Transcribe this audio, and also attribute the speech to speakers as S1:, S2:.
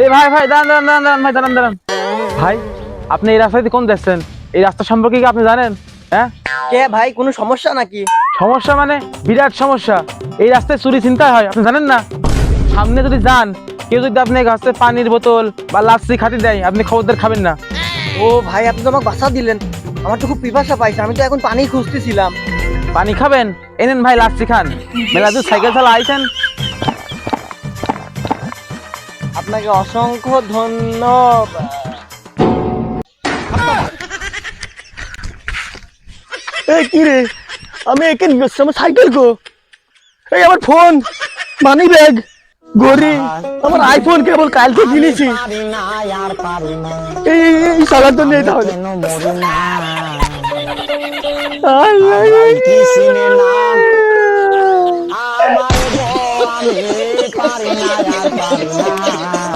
S1: এই ভাই ভাই দাঁড়ান দাঁড়ান দাঁড়ান দাঁড়ান ভাই দাঁড়ান দাঁড়ান। ভাই আপনি এই রাস্তা দিয়ে কোন যাচ্ছেন এই রাস্তা সম্পর্কে কি আপনি জানেন? হ্যাঁ?
S2: কে ভাই কোনো সমস্যা নাকি?
S1: সমস্যা মানে বিরাট সমস্যা। এই রাস্তায় চুরি চিন্তা হয় আপনি জানেন না? সামনে যদি যান কেউ যদি আপনাকে হচ্ছে পানির বোতল বা লাচ্ছি খাতি দেয় আপনি খবরদার খাবেন না।
S2: ও ভাই আপনি তো আমাকে বাসা দিলেন। আমার তো খুব পিপাসা পাইছে আমি তো এখন পানি খুঁজতেছিলাম।
S1: পানি খাবেন? এনেন ভাই লাচ্ছি খান। মেলা সাইকেল চালা আইছেন?
S2: আপনাকে অসংখ্য ধন্যবাদ। আমি একে আমার সাইকেল গো। এই, আমার ফোন, মানি ব্যাগ। ঘড়ি আমার আইফোন কেবল কালকে কিনেছি। এই সালার জন্য এই তাহলে।
S3: আমার Marina, Marina.